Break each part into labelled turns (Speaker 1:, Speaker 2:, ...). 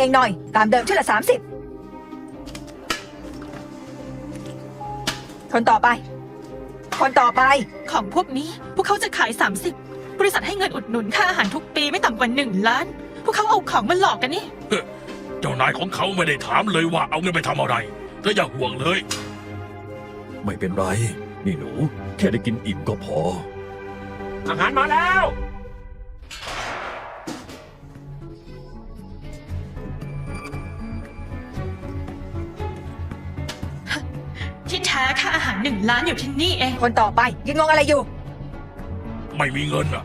Speaker 1: เองหน่อย ตามเดิมชุดละสามสิบคนต่อไป คนต่อไป
Speaker 2: ของพวกนี้พวกเขาจะขาย 30 บริษัทให้เงินอุดหนุนค่าอาหารทุกปีไม่ต่ำกว่าหนึ่งล้าน พวกเขาเอาของมาหลอกกันนี่
Speaker 3: เจ้านายของเขาไม่ได้ถามเลยว่าเอาเงินไปทำอะไรเธออย่าห่วงเลย
Speaker 4: ไม่เป็นไร นี่หนู แค่ได้กินอิ่มก็พอ
Speaker 3: อาหารมาแล้ว
Speaker 2: ที่แท้ค่าอาหารหนึ่งล้านอยู่ที่นี่เอง
Speaker 1: คนต่อไปยังงงอะไรอยู่
Speaker 3: ไม่มีเงินอะ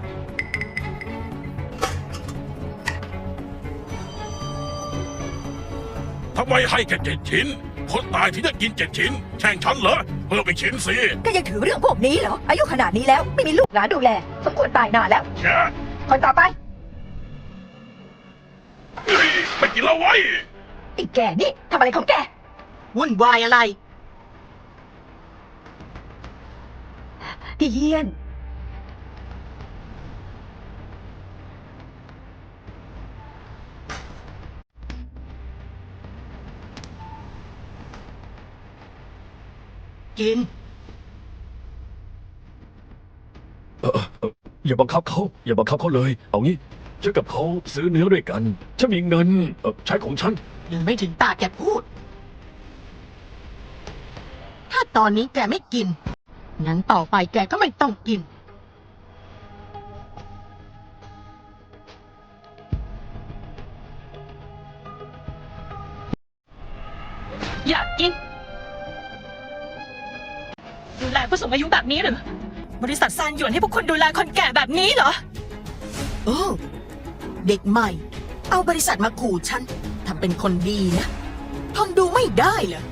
Speaker 3: ทำไมให้แค่เจ็ดชิ้น คนตายที่จะกินเจ็ดชิ้น แช่งฉันเหรอเพิ่มอีกชิ้นสิ
Speaker 1: ก็ยังถือเรื่องพวกนี้เหรอ อายุขนาดนี้แล้วไม่มีลูกหลานดูแล สมควรตายนานแล้ว
Speaker 3: แช่
Speaker 1: คนต่อไป
Speaker 3: เฮ้ยไม่กินแล้วไว้ย
Speaker 1: ไอ้แกนี่ทำอะไรของแก
Speaker 5: วุ่นวายอะไร
Speaker 1: พี่เฮียน
Speaker 5: กิน
Speaker 4: เออเอ่ออย่าบังคับเขาอย่าบังคับเขาเลย เอางี้ฉันกับเขาซื้อเนื้อด้วยกันฉันมีเงินเอ่อใช้ของฉัน
Speaker 5: ยังไม่ถึงตาแกพูด ถ้าตอนนี้แกไม่กิน งั้นต่อไปแกก็ไม่ต้องกิน
Speaker 2: อยากกิน ดูแลผู้สูงอายุแบบนี้หรือบริษัทซานหยวนให้พวกคุณดูแลคนแก่แบบนี้เหรอ
Speaker 5: โอ้เด็กใหม่ เอาบริษัทมาขู่ฉันทำเป็นคนดีนะทนดูไม่ได้เหรอ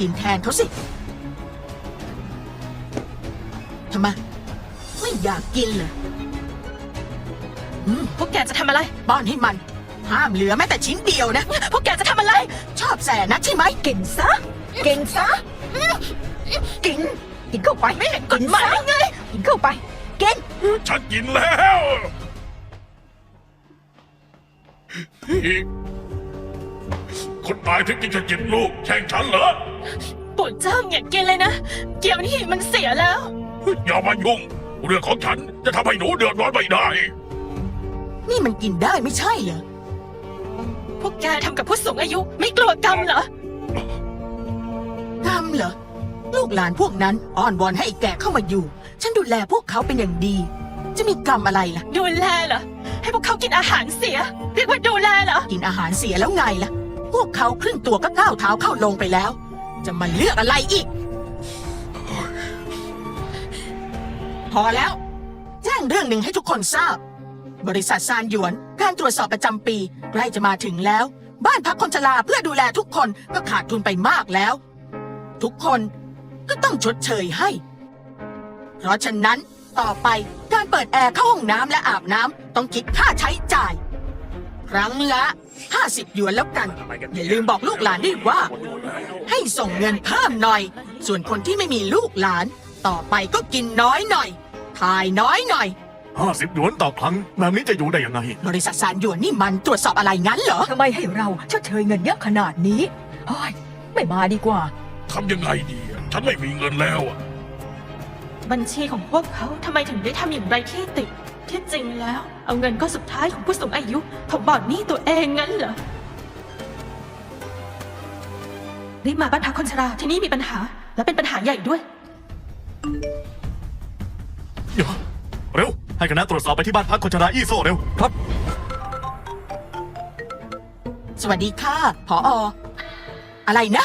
Speaker 5: กินแทนเขาสิ ทำไม ไม่อยากกินเหรออืม
Speaker 2: พวกแกจะทำอะไร
Speaker 5: ป้อนให้มัน ห้ามเหลือแม้แต่ชิ้นเดียวนะ
Speaker 2: พวกแกจะทำอะไร
Speaker 5: ชอบแสนักใช่ไหม
Speaker 1: กินซะ กินซะ กิน กินเข้าไป
Speaker 2: ไม่เห็นกฎหมายไง
Speaker 1: กินเข้าไป กิน
Speaker 3: ฉันกินแล้วอีกคนตายถึงกินแค่เจ็ดลูกแช่งฉันเหรอ
Speaker 2: ปู่เจ้าอย่ากินเลยนะ เกี๊ยวนี่มันเสียแล้ว
Speaker 3: อย่ามายุ่ง เรื่องของฉันจะทำให้หนูเดือดร้อนไม่ได้
Speaker 5: นี่มันกินได้ไม่ใช่เหรอ
Speaker 2: พวกแกทำกับผู้สูงอายุ ไม่กลัวกรรมเหรอ
Speaker 5: กรรมเหรอ ลูกหลานพวกนั้นอ้อนวอนให้ไอ้แก่เข้ามาอยู่ ฉันดูแลพวกเขาเป็นอย่างดี จะมีกรรมอะไรล่ะ
Speaker 2: ดูแลเหรอ ให้พวกเขากินอาหารเสีย เรียกว่าดูแลเหรอ
Speaker 5: กินอาหารเสียแล้วไงล่ะ พวกเขาครึ่งตัวก็ก้าวเท้าเข้าลงไปแล้ว จะมาเลือกอะไรอีก พอแล้ว แจ้งเรื่องหนึ่งให้ทุกคนทราบ บริษัทซานหยวน การตรวจสอบประจำปีใกล้จะมาถึงแล้ว บ้านพักคนชราเพื่อดูแลทุกคนก็ขาดทุนไปมากแล้ว ทุกคนก็ต้องชดเชยให้ เพราะฉะนั้นต่อไปการเปิดแอร์เข้าห้องน้ำและอาบน้ำต้องคิดค่าใช้จ่าย ครั้งละ 50หยวนแล้วกัน อย่าลืมบอกลูกหลานด้วยว่า ให้ส่งเงินเพิ่มหน่อย ส่วนคนที่ไม่มีลูกหลาน ต่อไปก็กินน้อยหน่อย ถ่ายน้อยหน่อย
Speaker 6: ห้าสิบหยวนต่อครั้งแบบนี้จะอยู่ได้ยังไง
Speaker 5: บริษัทสารหยวนนี่มันตรวจสอบอะไรงั้นเหรอ
Speaker 1: ทำไมให้เราชดเชยเงินเยอะขนาดนี้เฮ้ยไม่มาดีกว่า
Speaker 3: ทำยังไงดีอะฉันไม่มีเงินแล้วอะ
Speaker 2: บัญชีของพวกเขาทำไมถึงได้ทำอย่างไรที่ติด ที่จริงแล้ว เอาเงินก้อนสุดท้ายของผู้สูงอายุถมบอดหนี้ตัวเองงั้นเหรอรีบมาบ้านพักคนชราที่นี่มีปัญหา และเป็นปัญหาใหญ่ด้วย
Speaker 6: ให้คณะตรวจสอบไปที่บ้านพักคนชราอี้โซ่เร็ว
Speaker 4: ครับ
Speaker 5: สวัสดีค่ะผออะไรนะ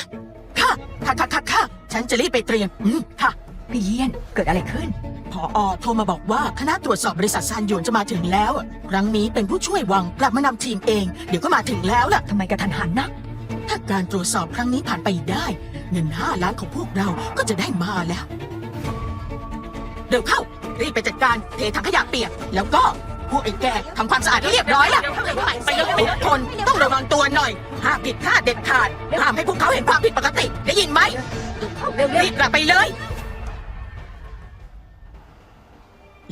Speaker 5: ค่ะค่ะค่ะค่ะค่ะฉันจะรีบไปเตรียม อืม ค่ะ
Speaker 1: พี่เฮียนเกิดอะไรขึ้น
Speaker 5: ผอโทรมาบอกว่าคณะตรวจสอบบริษัทซานหยวนจะมาถึงแล้ว ครั้งนี้เป็นผู้ช่วยวังกลับมานำทีมเอง เดี๋ยวก็มาถึงแล้วล่ะ
Speaker 1: ทำไมกระทันหันนะ
Speaker 5: ถ้าการตรวจสอบครั้งนี้ผ่านไปได้ เงินห้าล้านของพวกเราก็จะได้มาแล้ว เร็วเข้า รีบไปจัดการเทถังขยะเปียก แล้วก็พวกไอ้แกทำความสะอาดให้เรียบร้อยล่ะ
Speaker 2: ไปเลยไปเลย
Speaker 5: ทุกคนต้องระวังตัวหน่อยห้ามผิดพลาดเด็ดขาดห้ามให้พวกเขาเห็นความผิดปกติ ได้ยินไหม
Speaker 1: เร็ว
Speaker 5: รีบกลับไปเลย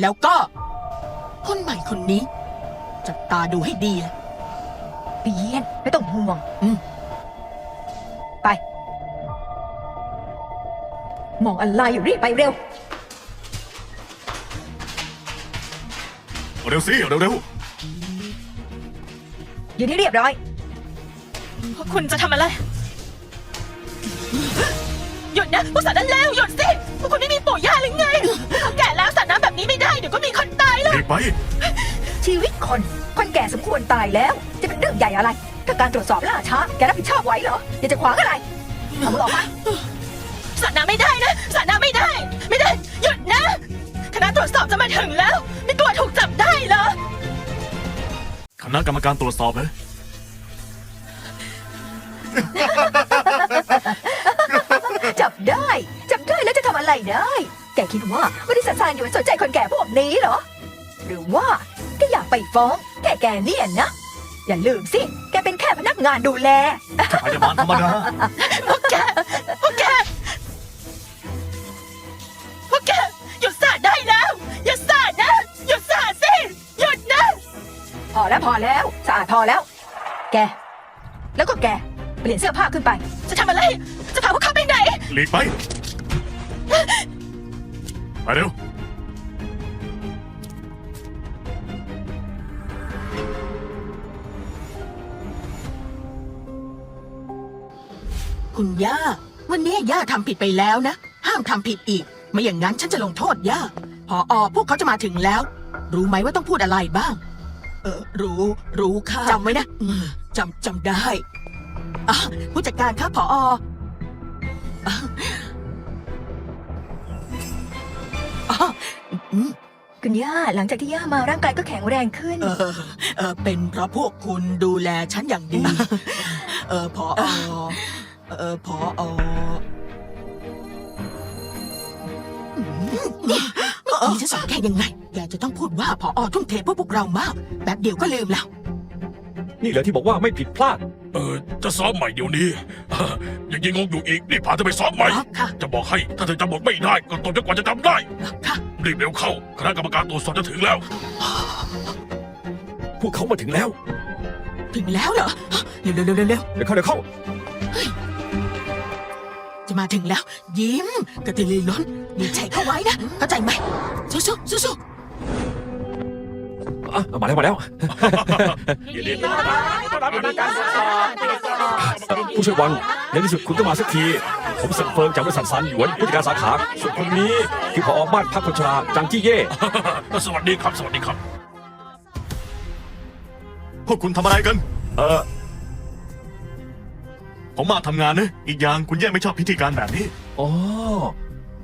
Speaker 5: แล้วก็ คนใหม่คนนี้ จับตาดูให้ดีล่ะ
Speaker 1: พี่เยียนไม่ต้องห่วง
Speaker 5: อืม
Speaker 1: ไป มองอะไรอยู่รีบไปเร็ว
Speaker 6: เร็วสิเร็วเร็ว
Speaker 1: ยืนให้เรียบร้อย
Speaker 2: พวกคุณจะทำอะไร หยุดนะพวกสารนั้นแล้วหยุดสิ พวกคุณไม่มีปู่ย่าหรือไงเขาแก่แล้วสาดน้ำแบบนี้ไม่ได้ เดี๋ยวก็มีคนตายแล้ว
Speaker 6: หลีกไป
Speaker 1: ชีวิตคน คนแก่สมควรตายแล้ว จะเป็นเรื่องใหญ่อะไร ถ้าการตรวจสอบล่าช้า แกรับผิดชอบไหวเหรออยากจะขวางอะไรเอามือออกมา
Speaker 2: สาดน้ำไม่ได้นะสาดน้ำไม่ได้ ไม่ได้ หยุดนะ คณะตรวจสอบจะมาถึงแล้ว ไม่กลัวถูกจับได้ เหรอ
Speaker 6: คณะกรรมการตรวจสอบเลย
Speaker 1: จับได้ จับได้แล้วจะทำอะไรได้ แกคิดว่าบริษัทซานหยวนสนใจคนแก่พวกนี้เหรอ หรือว่าแกอยากไปฟ้อง แกแกเนี่ยนะ อย่าลืมสิ แกเป็นแค่พนักงานดูแล
Speaker 6: พยาบาลธรรมดา
Speaker 2: อ
Speaker 1: แล้วพอแล้ว สะอาดพอแล้ว แก แล้วก็แก เปลี่ยนเสื้อผ้าขึ้นไป
Speaker 2: จะทำอะไร จะพาพวกเขาไปไหน
Speaker 6: หลีกไปไปเร็ว
Speaker 5: คุณย่า วันนี้ย่าทำผิดไปแล้วนะ ห้ามทำผิดอีก ไม่อย่างนั้นฉันจะลงโทษย่าพออพวกเขาจะมาถึงแล้ว รู้ไหมว่าต้องพูดอะไรบ้างเออรู้รู้ค่ะจำไว้นะอืมจำจำได้อะผู้จัดการครับพออะอะอืม
Speaker 1: คุณย่าหลังจากที่ย่ามาร่างกายก็แข็งแรงขึ้น
Speaker 5: เออเออเป็นเพราะพวกคุณดูแลฉันอย่างดี เออพออเออพออนี่ฉันสอนแกยังไง แกจะต้องพูดว่าพออทุ่มเทเพื่อพวกเรามากแบบเดียวก็ลืมแล้ว
Speaker 4: นี่เหรอที่บอกว่าไม่ผิดพลาด
Speaker 3: เออจะซ้อมใหม่เดี๋ยวนี้เออยังยิงงงอยู่อีกนี่พาเธอไปซ้อมใหม่
Speaker 5: อ๋อค่ะ
Speaker 3: จะบอกให้ถ้าเธอจำบทไม่ได้ก็ตบจนกว่าจะจำได้
Speaker 5: ค่ะ
Speaker 3: รีบเร็วเข้าคณะกรรมการตรวจสอบจะถึงแล้ว
Speaker 4: พวกเขามาถึงแล้ว
Speaker 5: ถึงแล้วเหรอเร็วเร็วเร็วเร็วเร็ว
Speaker 4: เดี๋ยวเข้าเดี๋ยวเข้า
Speaker 5: จะมาถึงแล้ว ยิ้มกระตือรือร้นดีใจเข้าไว้นะเข้าใจไหมสู้สู้สู้สู้
Speaker 4: อะมาแล้วมาแล้ว
Speaker 3: ยินดีต้อนรับคณะกรรมการ
Speaker 4: ผู้ช่วยวังในที่สุดคุณก็มาสักที ผมเซินเฟิงจากบริษัทซันหยวนผู้จัดการสาขาส่วนคนนี้คือผอบ้านพักคนชราจางจี้เย่
Speaker 3: สวัสดีครับ สวัสดีครับ
Speaker 6: พวกคุณทำอะไรกัน
Speaker 4: เออ
Speaker 6: ผมมาทำงานนะ อีกอย่างคุณแย่ไม่ชอบพิธีการแบบนี้
Speaker 4: อ๋อ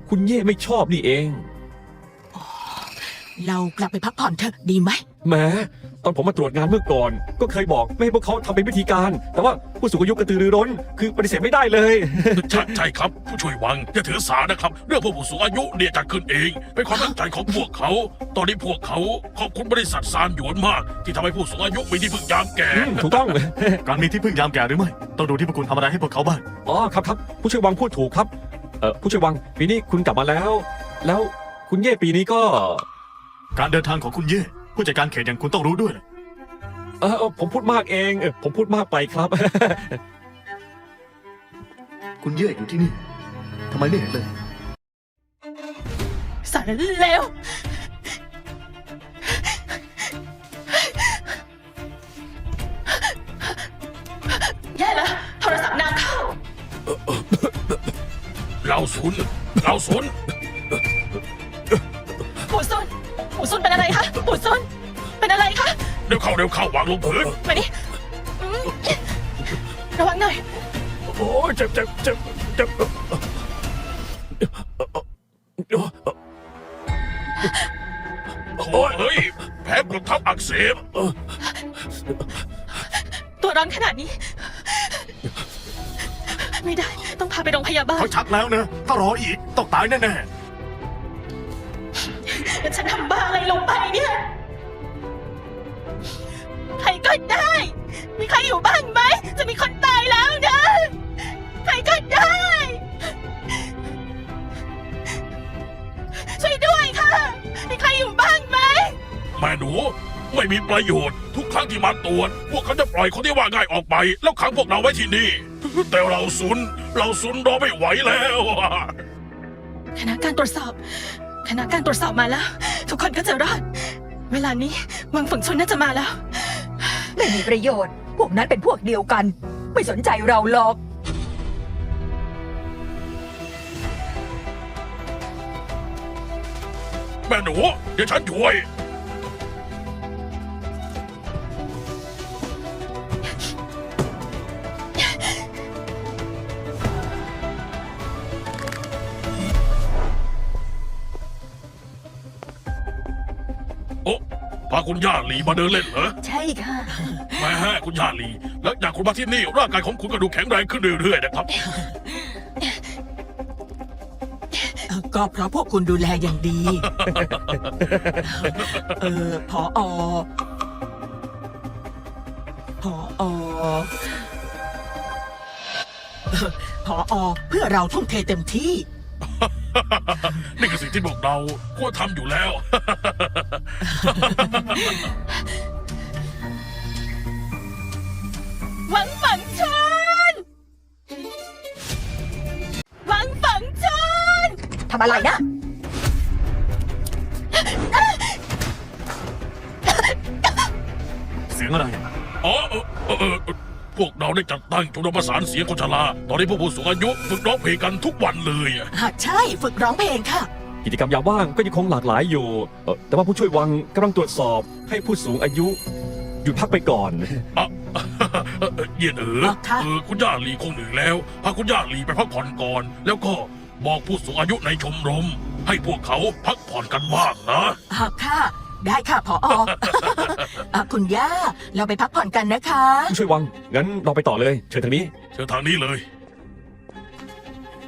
Speaker 4: คุณเย่ไม่ชอบนี่เอง
Speaker 5: เรากลับไปพักผ่อนเถอะดีไหม
Speaker 4: แหม้ตอนผมมาตรวจงานเมื่อก่อน ก็เคยบอกไม่ให้พวกเขาทำเป็นวิธีการ แต่ว่าผู้สูงอายุกระตือรือร้น คือปฏิเสธไม่ได้เลย
Speaker 3: ใช่ใช่ครับ ผู้ช่วยวังอย่าถือสานะครับ เรื่องผู้สูงอายุเนี่ยจัดขึ้นเอง เป็นความตั้งใจของพวกเขา ตอนนี้พวกเขาขอบคุณบริษัทซานหยวนมาก ที่ทำให้ผู้สูงอายุมีที่พึ่งยามแก่
Speaker 4: อืมถูกต้อง
Speaker 6: การมีที่พึ่งยามแก่หรือไม่ ต้องดูที่พวกคุณทำอะไรให้พวกเขาบ้าง
Speaker 4: อ๋อครับครับผู้ช่วยวังพูดถูกครับเออผู้ช่วยวังปีนี้คุณกลับมาแล้ว แล้วคุณเย่ปีนี้ก็
Speaker 6: การเดินทางของคุณเย่ผู้จัดการเขตอย่างคุณต้องรู้ด้วย
Speaker 4: เออเออผมพูดมากเองเออผมพูดมากไปครับ
Speaker 6: คุณเย่อยู่ที่นี่ทำไมไม่เห็นเลย
Speaker 2: สารเลวแย่แล้วโทรศัพท์นางเข้า
Speaker 3: เราศูนย์เราศูนย์
Speaker 2: ปู่ซุนเป็นอะไรคะปู่ซุนเป็นอะไรคะ
Speaker 3: เร็วเข้าเร็วเข้าวางลงพื้น
Speaker 2: มานี่อืมระวังหน่อย
Speaker 4: โอ้ยเจ็บเจ็บเจ็บเจ็บ
Speaker 3: โอ้ยเฮ้ยแผลกดทับอักเสบ
Speaker 2: ตัวร้อนขนาดนี้ ไม่ได้ต้องพาไปโรงพยาบาล
Speaker 6: เขาชักแล้วนะ ถ้ารออีกต้องตายแน่
Speaker 2: แเนี่ย ใครก็ได้ มีใครอยู่บ้างไหม จะมีคนตายแล้วนะ ใครก็ได้ ช่วยด้วยค่ะ มีใครอยู่บ้างไหม
Speaker 3: แม่หนู ไม่มีประโยชน์ ทุกครั้งที่มาตรวจ พวกเขาจะปล่อยคนที่ว่าง่ายออกไป แล้วขังพวกเราไว้ที่นี่ แต่เราซุน เราซุนรอไม่ไหวแล้ว
Speaker 2: คณะการตรวจสอบ คณะการตรวจสอบมาแล้ว ทุกคนก็จะรอด เวลานี้วังฝงชนน่าจะมาแล้ว
Speaker 1: ไม่มีประโยชน์ พวกนั้นเป็นพวกเดียวกัน ไม่สนใจเราหรอก
Speaker 3: แม่หนู เดี๋ยวฉันช่วย คุณย่าหลีมาเดินเล่นเหรอ
Speaker 1: ใช่ค่ะ
Speaker 3: แหม่คุณย่าหลี แล้วอยากคุณมาที่นี่ ร่างกายของคุณก็ดูแข็งแรงขึ้นเรื่อยๆนะครับ
Speaker 5: เอ่อก็เพราะพวกคุณดูแลอย่างดี เออพออพออเอ่อพออเพื่อเราทุ่มเทเต็มที่
Speaker 3: นี่คือสิ่งที่พวกเราควรทำอยู่แล้ว
Speaker 2: หวังฝังชนหวังฝังชน
Speaker 1: ทำอะไรนะ
Speaker 6: เสียงอะไร
Speaker 3: อ๋อเออเออเออเออ พวกเราได้จัดตั้งชมรมประสานเสียงคนชรา ตอนนี้พวกผู้สูงอายุฝึกร้องเพลงกันทุกวันเลยอะ
Speaker 5: หากใช่ฝึกร้องเพลงค่ะ
Speaker 4: กิจกรรมยามว่างก็ยังคงหลากหลายอยู่เอ่อแต่ว่าผู้ช่วยวังกำลังตรวจสอบให้ผู้สูงอายุหยุดพักไปก่อน
Speaker 3: อะเอ่อเอ่อเย็นเออ
Speaker 5: อะค่ะ
Speaker 3: เออคุณย่าหลีคงเหนื่อยแล้ว พาคุณย่าหลีไปพักผ่อนก่อน แล้วก็บอกผู้สูงอายุในชมรม ให้พวกเขาพักผ่อนกันบ้างนะ
Speaker 5: หากค่ะ ได้ค่ะพอออะคุณย่า เราไปพักผ่อนกันนะคะ
Speaker 4: ผู้ช่วยวัง งั้นเราไปต่อเลย เชิญทางนี้
Speaker 3: เชิญทางนี้เลย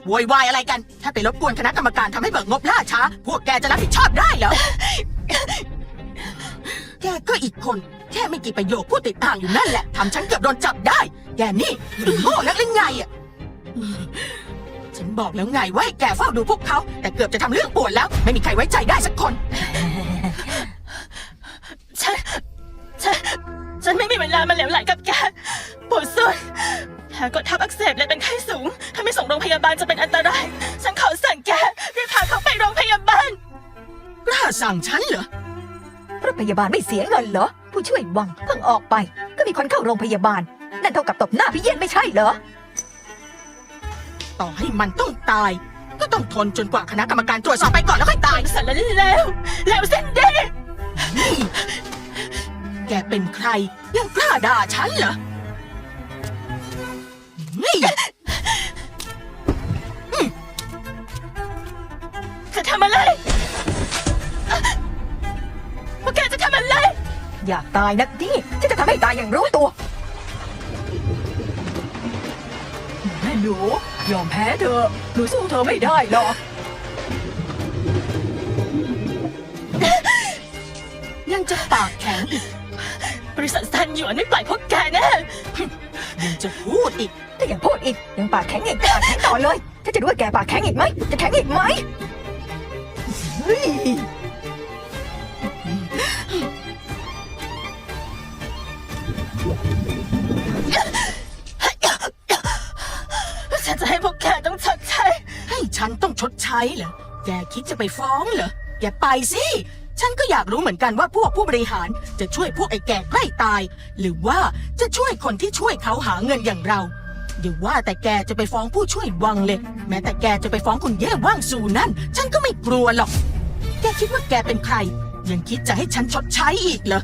Speaker 5: โวยวายอะไรกัน ถ้าไปรบกวนคณะกรรมการทำให้เบิกงบล่าช้า พวกแกจะรับผิดชอบได้เหรอ แกก็อีกคน แค่ไม่กี่ประโยคพูดติดอ่างอยู่นั่นแหละทำฉันเกือบโดนจับได้ แกนี่หรือโง่นักหรือไงอะอืมฉันบอกแล้วไงว่าให้แกเฝ้าดูพวกเขา แต่เกือบจะทำเรื่องปวดแล้ว ไม่มีใครไว้ใจได้สักคน
Speaker 2: ฉัน ฉัน ฉันไม่มีเวลามาเหลวไหลกับแกปวดสุดแผลกดทับอักเสบเลยเป็นไข้สูง ถ้าไม่ส่งโรงพยาบาลจะเป็นอันตราย ฉันขอสั่งแกรีบพาเขาไปโรงพยาบาล
Speaker 5: กล้าสั่งฉันเหรอ
Speaker 1: รถพยาบาลไม่เสียเงินเหรอ ผู้ช่วยวังเพิ่งออกไป ก็มีคนเข้าโรงพยาบาล นั่นเท่ากับตบหน้าพี่เย็นไม่ใช่เหรอ
Speaker 5: ต่อให้มันต้องตาย ก็ต้องทนจนกว่าคณะกรรมการตรวจสอบไปก่อนแล้วค่อยตาย
Speaker 2: สารแล้วแล้วเส้นเด้
Speaker 5: แกเป็นใคร ยังกล้าด่าฉันเหรอนี่
Speaker 2: จะทำอะไรพวกแกจะทำอะไร
Speaker 1: อยากตายนักดิฉันจะทำให้ตายอย่างรู้ตัวแม่หนูยอมแพ้เธอหนูสู้เธอไม่ได้หรอก
Speaker 5: ยังจะปากแข็งอีก
Speaker 2: บริษัทซันหยวนไม่ปล่อยพวกแกแน่
Speaker 5: ยังจะพูดอีก
Speaker 1: ถ้ายังพูดอีกยังปากแข็งอีกปากแข็งต่อเลยถ้าจะดูว่าแกปากแข็งอีกไหมจะแข็งอีกไหมเฮ้ย
Speaker 2: ฉันจะให้พวกแกต้องชดใช้
Speaker 5: ให้ฉันต้องชดใช้เหรอ แกคิดจะไปฟ้องเหรอ แกไปสิ ฉันก็อยากรู้เหมือนกันว่าพวกผู้บริหารจะช่วยพวกไอ้แก่ใกล้ตาย หรือว่าจะช่วยคนที่ช่วยเขาหาเงินอย่างเราอย่าว่าแต่แกจะไปฟ้องผู้ช่วยวังเลย แม้แต่แกจะไปฟ้องคุณเย่ว่างสู่นั่น ฉันก็ไม่กลัวหรอก แกคิดว่าแกเป็นใคร ยังคิดจะให้ฉันชดใช้อีกเหรอ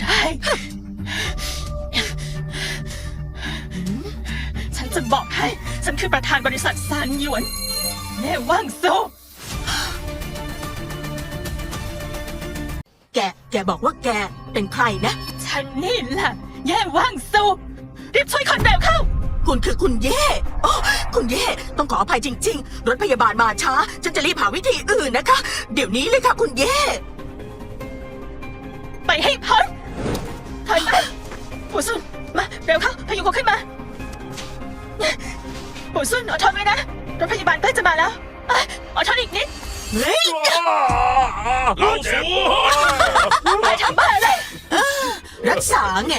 Speaker 2: ได้ ฉันจะบอกให้ ฉันคือประธานบริษัทซานหยวนแม่ว่างโซ
Speaker 5: แก แกบอกว่าแกเป็นใครนะ
Speaker 2: ฉันนี่แหละแย่ว่างโซรีบช่วยคนเร็วเข้า
Speaker 5: คุณคือคุณเย่โอ้คุณเย่ต้องขออภัยจริง ๆ รถพยาบาลมาช้า ฉันจะรีบหาวิธีอื่นนะคะ เดี๋ยวนี้เลยค่ะคุณเย่
Speaker 2: ไปให้พ้นถอยไปปู่ซุนมาเร็วเข้าพยุงเขาขึ้นมาปู่ซุนอดทนไว้นะรถพยาบาลใกล้จะมาแล้วอะอดทน อีกนิด
Speaker 5: เฮ้ย
Speaker 3: เราสู
Speaker 2: ไปทำบ้าอะไร
Speaker 5: รักษาไง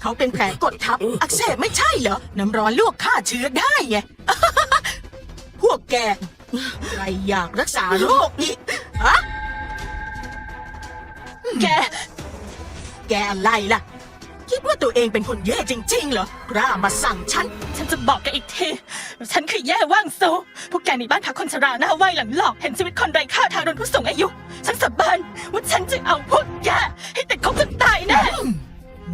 Speaker 5: เขาเป็นแผลกดทับ อักเสบไม่ใช่เหรอ น้ำร้อนลวกฆ่าเชื้อได้ไง พวกแกใครอยากรักษาโรคนี้ฮะ
Speaker 2: แก
Speaker 5: แกอะไรล่ะ คิดว่าตัวเองเป็นคนแย่จริงๆเหรอกล้ามาสั่งฉัน
Speaker 2: ฉันจะบอกแกอีกที ฉันคือแย่ว่างซูพวกแกในบ้านพักคนชราหน้าไหวหลังหลอก เห็นชีวิตคนไร้ค่าทางโดนผู้สูงอายุ ฉันสาบานว่าฉันจะเอาพวกแกให้ติดคุกจนตายแน่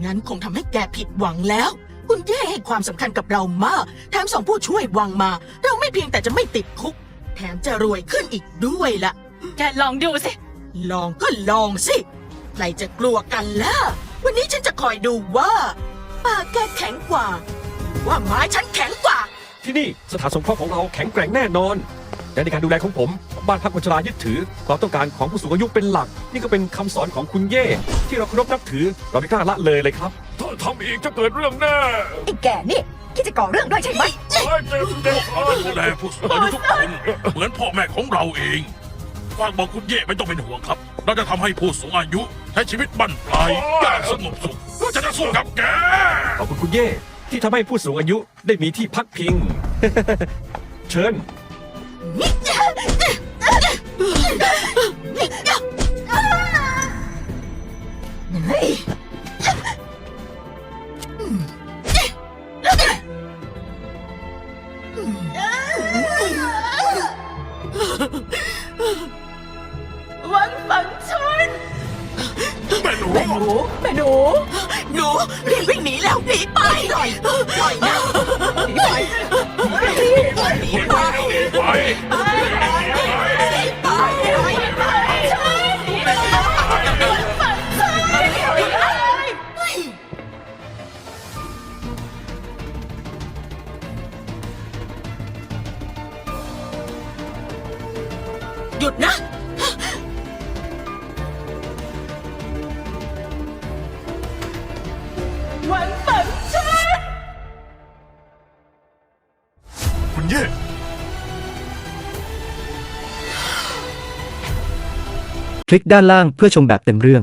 Speaker 5: งั้นคงทำให้แกผิดหวังแล้ว คุณแย่ให้ความสำคัญกับเรามากแถมส่งผู้ช่วยวังมา เราไม่เพียงแต่จะไม่ติดคุก แถมจะรวยขึ้นอีกด้วยล่ะ
Speaker 2: แกลองดูสิ
Speaker 5: ลองก็ลองสิ ใครจะกลัวกันล่ะ วันนี้ฉันจะคอยดูว่าปากแกแข็งกว่า ว่าไม้ฉันแข็งกว่า
Speaker 4: ที่นี่สถานสงเคราะห์ของเราแข็งแกร่งแน่นอน และในการดูแลของผม บ้านพักคนชรายึดถือ ความต้องการของผู้สูงอายุเป็นหลัก นี่ก็เป็นคำสอนของคุณเย่ ที่เราเคารพนับถือ เราไม่กล้าละเลยเลยครับ
Speaker 3: ถ้าทำอีกจะเกิดเรื่องแน่
Speaker 1: ไอ้แกนี่คิดจะก่อเรื่องด้วยใช่ไหม
Speaker 3: เราจะดูแลผู้สูงอายุทุกคน เหมือนพ่อแม่ของเราเอง ฟางบอกคุณเย่ไม่ต้องเป็นห่วงครับ เราจะทำให้ผู้สูงอายุใช้ชีวิตบั้นปลายอย่างสงบสุขเพื่อจะได้สู้กับแก
Speaker 4: ขอบคุณคุณเย่ที่ทำให้ผู้สูงอายุได้มีที่พักพิง เชิญ
Speaker 7: คลิกด้านล่างเพื่อชมแบบเต็มเรื่อง